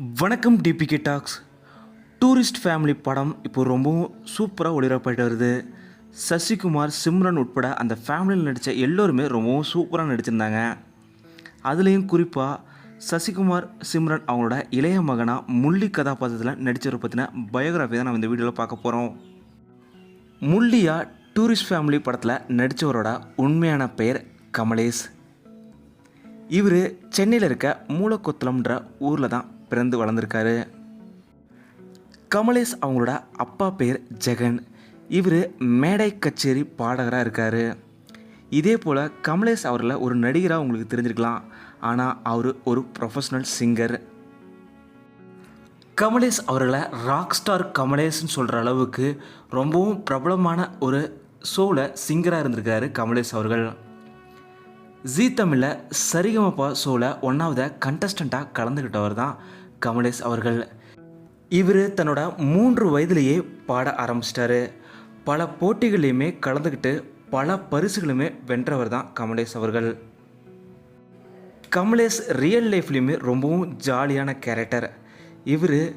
வணக்கம் DPK tax tourist family படம் இப்போ ரொம்பவும் சூப்பராக ஒளிபரப்பாயிட்டு வருது. சசிகுமார் சிம்ரன் உட்பட அந்த ஃபேமிலியில் நடித்த எல்லோருமே ரொம்பவும் சூப்பராக நடிச்சிருந்தாங்க. அதுலேயும் குறிப்பாக சசிகுமார் சிம்ரன் அவங்களோட இளைய மகனாக முள்ளி கதாபாத்திரத்தில் நடித்தவரை பற்றின பயோகிராஃபி தான் நம்ம இந்த வீடியோவில் பார்க்க போகிறோம் முள்ளியா டூரிஸ்ட் ஃபேமிலி படத்தில் நடித்தவரோட உண்மையான பெயர் கமலேஷ். இவர் சென்னையில் இருக்க மூலக்கொத்தலம்ன்ற ஊரில் தான் பிறந்து வளர்ந்துருக்காரு. கமலேஷ் அவங்களோட அப்பா பேர் ஜெகன். இவர் மேடை கச்சேரி பாடகராக இருக்கார். இதே போல் கமலேஷ் அவரில் ஒரு நடிகராக உங்களுக்கு தெரிஞ்சிருக்கலாம். ஆனால் அவர் ஒரு ப்ரொஃபஷ்னல் சிங்கர் கமலேஷ் அவர்களை ராக் ஸ்டார் கமலேஷ்னு சொல்கிற அளவுக்கு ரொம்பவும் பிரபலமான ஒரு ஷோவில் சிங்கராக இருந்திருக்காரு கமலேஷ் அவர்கள். ஜீ தமிழில் சரிகமப்பா ஷோவில் ஒன்றாவது கண்டஸ்டண்ட்டாக கலந்துக்கிட்டவர் தான் கமலேஷ் அவர்கள். இவர் தன்னோட மூன்று வயதிலேயே பாட ஆரம்பிச்சிட்டாரு. பல போட்டிகள்லையுமே கலந்துக்கிட்டு பல பரிசுகளுமே வென்றவர் தான் கமலேஷ் அவர்கள். கமலேஷ் ரியல் லைஃப்லேயுமே ரொம்பவும் ஜாலியான கேரக்டர் இவர்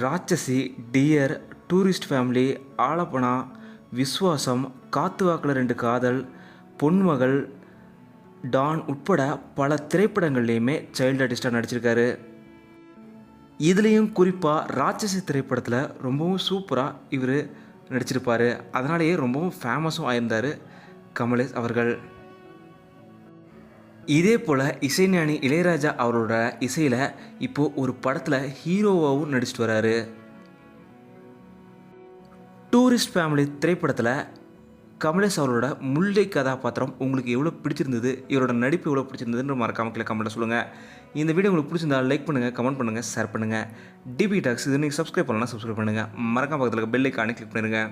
ராட்சசி டியர் டூரிஸ்ட் ஃபேமிலி ஆலப்பனா விஸ்வாசம் காத்து வாக்கில் ரெண்டு காதல் பொன்மகள் டான் உட்பட பல திரைப்படங்கள்லேயுமே சைல்டு ஆர்டிஸ்டாக நடிச்சிருக்காரு. இதுலேயும் குறிப்பாக ராட்சசி திரைப்படத்தில் ரொம்பவும் சூப்பராக இவர் நடிச்சிருப்பார். அதனாலேயே ரொம்பவும் ஃபேமஸும் ஆயிருந்தார் கமலேஷ் அவர்கள். இதே போல் இசைஞானி இளையராஜா அவரோட இசையில் இப்போது ஒரு படத்தில் ஹீரோவாகவும் நடிச்சிட்டு வராரு. டூரிஸ்ட் ஃபேமிலி திரைப்படத்தில் கமலேஷ் அவரோட முல்லை கதாபாத்திரம் உங்களுக்கு எவ்வளோ பிடிச்சிருந்தது? இவரோட நடிப்பு எவ்வளோ பிடிச்சிருந்ததுன்னு மறக்காம கீழே கமெண்ட்டில் சொல்லுங்கள் இந்த வீடியோ உங்களுக்கு பிடிச்சிருந்தா லைக் பண்ணுங்கள் கமெண்ட் பண்ணுங்கள் ஷேர் பண்ணுங்கள் டிபி டாக்ஸ் இது நீங்கள் சப்ஸ்கிரைப் பண்ணலாம் சப்ஸ்கிரைப் பண்ணுங்கள் மறக்காம பக்கத்தில் பெல் ஐக்கானே கிளிக் பண்ணிடுங்க